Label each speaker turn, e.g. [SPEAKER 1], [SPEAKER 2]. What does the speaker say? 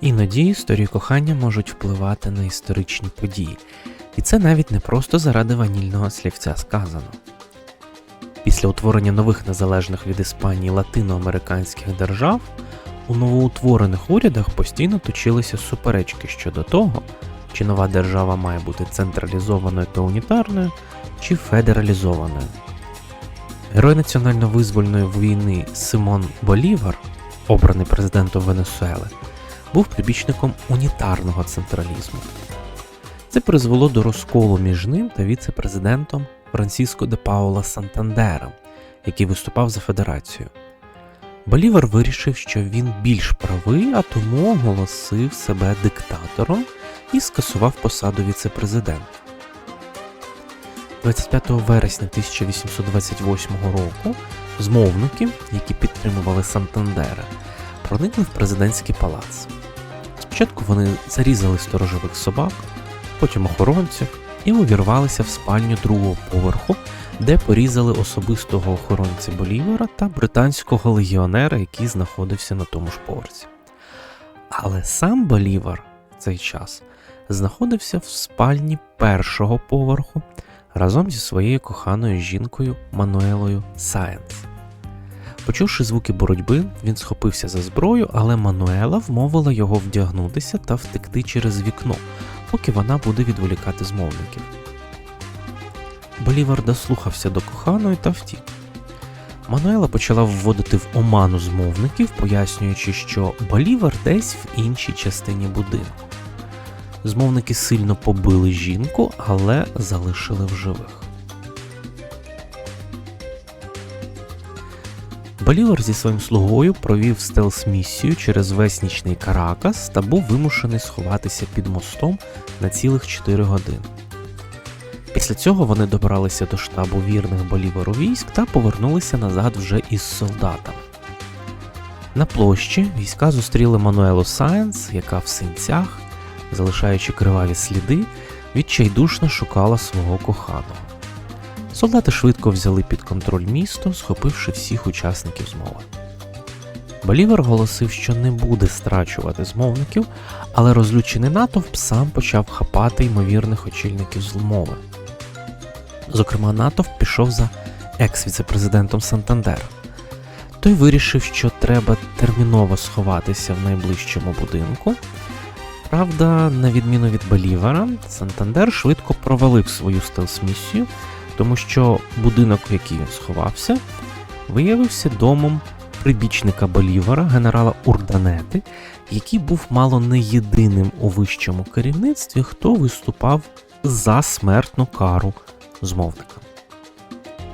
[SPEAKER 1] Іноді історії кохання можуть впливати на історичні події, і це навіть не просто заради ванільного слівця сказано. Після утворення нових незалежних від Іспанії латиноамериканських держав у новоутворених урядах постійно точилися суперечки щодо того, чи нова держава має бути централізованою та унітарною, чи федералізованою. Герой національно-визвольної війни Симон Болівар, обраний президентом Венесуели, був прибічником унітарного централізму. Це призвело до розколу між ним та віце-президентом Франсіско де Паула Сантандером, який виступав за федерацію. Болівар вирішив, що він більш правий, а тому оголосив себе диктатором і скасував посаду віце-президента. 25 вересня 1828 року змовники, які підтримували Сантандера, проникли в президентський палац. Спочатку вони зарізали сторожових собак, потім охоронців і увірвалися в спальню другого поверху, де порізали особистого охоронця Болівера та британського легіонера, який знаходився на тому ж поверсі. Але сам Болівар в цей час знаходився в спальні першого поверху разом зі своєю коханою жінкою Мануелою Сайенс. Почувши звуки боротьби, він схопився за зброю, але Мануела вмовила його вдягнутися та втекти через вікно, поки вона буде відволікати змовників. Болівар дослухався до коханої та втік. Мануела почала вводити в оману змовників, пояснюючи, що Болівар десь в іншій частині будинку. Змовники сильно побили жінку, але залишили в живих. Болівар зі своїм слугою провів стелс-місію через весь нічний Каракас та був вимушений сховатися під мостом на цілих 4 години. Після цього вони добралися до штабу вірних Болівару військ та повернулися назад вже із солдатами. На площі війська зустріли Мануелу Сайенс, яка в синцях, залишаючи криваві сліди, відчайдушно шукала свого коханого. Солдати швидко взяли під контроль місто, схопивши всіх учасників змови. Болівар оголосив, що не буде страчувати змовників, але розлючений натовп сам почав хапати ймовірних очільників змови. Зокрема, натовп пішов за екс-віцепрезидентом Сантандера. Той вирішив, що треба терміново сховатися в найближчому будинку. Правда, на відміну від Болівара, Сантандер швидко провалив свою стелс-місію, тому що будинок, який він сховався, виявився домом прибічника Болівара, генерала Урданети, який був мало не єдиним у вищому керівництві, хто виступав за смертну кару змовника.